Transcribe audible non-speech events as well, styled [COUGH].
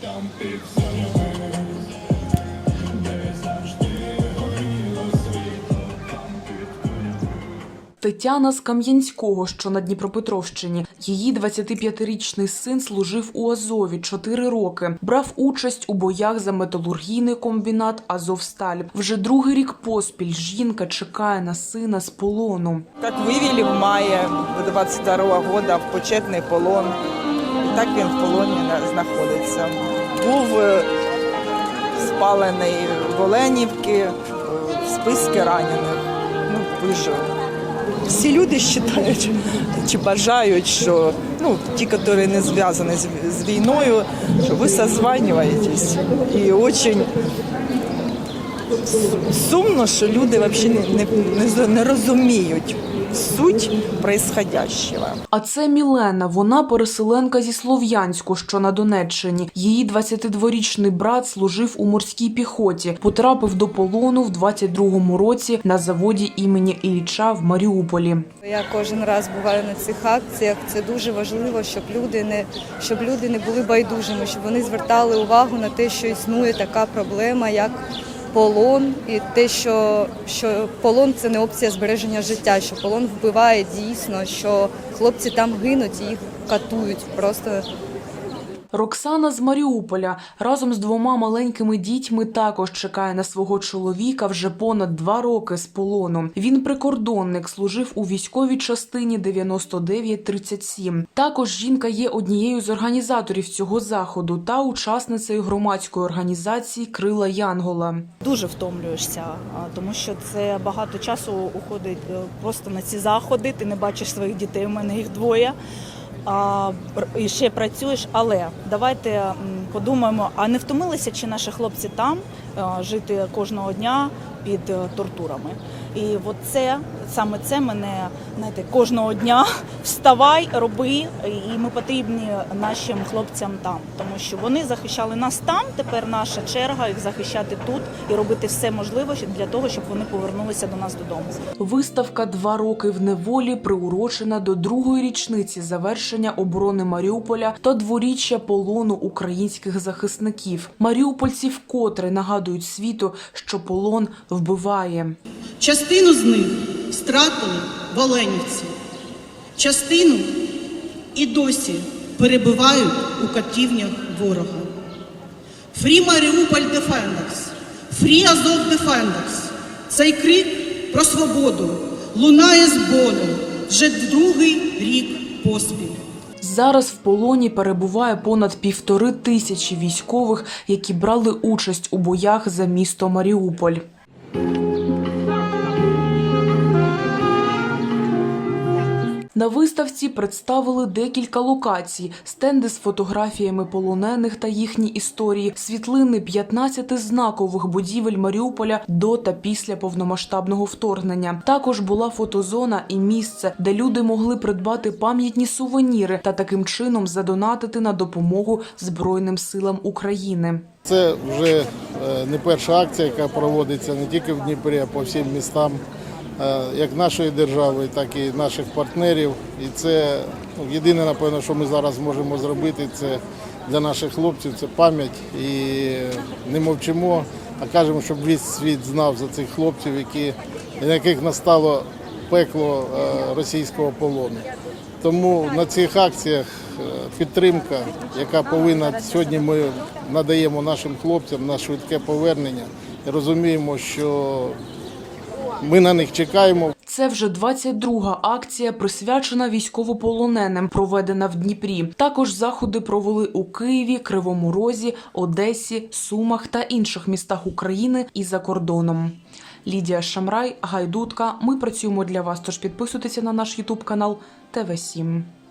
там під зорями, де завжди горіло світло, там під. Тетяна з Кам'янського, що на Дніпропетровщині. Її 25-річний син служив у Азові 4 роки. Брав участь у боях за металургійний комбінат Азовсталь. Вже другий рік поспіль жінка чекає на сина з полону. Так вивели в мае 22 года в почетний полон. Так він в полоні знаходиться. Був е, спалений в Оленівці, е, в списки ранених. Ну, вижив. Всі люди вважають чи бажають, що ну, ті, які не зв'язані з, війною, що ви созванюєтесь. І дуже сумно, що люди взагалі не, не, не, не розуміють суть происходящего. А це Мілена. Вона переселенка зі Слов'янську, що на Донеччині. Її 22-річний брат служив у морській піхоті. Потрапив до полону в 22-му році на заводі імені Ілліча в Маріуполі. Я кожен раз буваю на цих акціях. Це дуже важливо, щоб люди не щоб люди не були байдужими, щоб вони звертали увагу на те, що існує така проблема, як полон, і те, що, що полон це не опція збереження життя, що полон вбиває дійсно, що хлопці там гинуть і їх катують просто Роксана з Маріуполя разом з двома маленькими дітьми також чекає на свого чоловіка вже понад два роки з полону. Він прикордонник, служив у військовій частині 9937. Також жінка є однією з організаторів цього заходу та учасницею громадської організації Крила Янгола. дуже втомлюєшся, тому що це багато часу уходить е, просто на ці заходи. Ти не бачиш своїх дітей. У мене їх двоє. А, і ще працюєш, але давайте подумаємо: а не втомилися чи наші хлопці там е, жити кожного дня під е, тортурами? І от це саме це мене знаєте, кожного дня [LAUGHS] вставай, роби, і ми потрібні нашим хлопцям там, тому що вони захищали нас там. Тепер наша черга їх захищати тут і робити все можливе для того, щоб вони повернулися до нас додому. Виставка Два роки в неволі приурочена до другої річниці завершення оборони Маріуполя та дворіччя полону українських захисників. Маріупольці вкотре нагадують світу, що полон вбиває. Частину з них стратили в частину і досі перебувають у катівнях ворога. Free Mariupol Defenders, Free Azov Defenders. Цей крик про свободу лунає з болю вже другий рік поспіль. Зараз в полоні перебуває понад півтори тисячі військових, які брали участь у боях за місто Маріуполь. На виставці представили декілька локацій: стенди з фотографіями полонених та їхні історії, світлини 15 знакових будівель Маріуполя до та після повномасштабного вторгнення. Також була фотозона і місце, де люди могли придбати пам'ятні сувеніри та таким чином задонатити на допомогу Збройним силам України. Це вже е, не перша акція, яка проводиться не тільки в Дніпрі, а по всім містам, як нашої держави, так і наших партнерів. І це ну, єдине, напевно, що ми зараз можемо зробити, це для наших хлопців, це пам'ять. І не мовчимо, а кажемо, щоб весь світ знав за цих хлопців, які, на яких настало пекло е, російського полону. Тому на цих акціях е, підтримка, яка повинна сьогодні ми надаємо нашим хлопцям на швидке повернення. Розуміємо, що ми на них чекаємо. Це вже 22-га акція, присвячена військовополоненим, проведена в Дніпрі. Також заходи провели у Києві, Кривому Розі, Одесі, Сумах та інших містах України і за кордоном. Лідія Шамрай, Гайдутка. Ми працюємо для вас. Тож підписуйтеся на наш Ютуб канал ТВ 7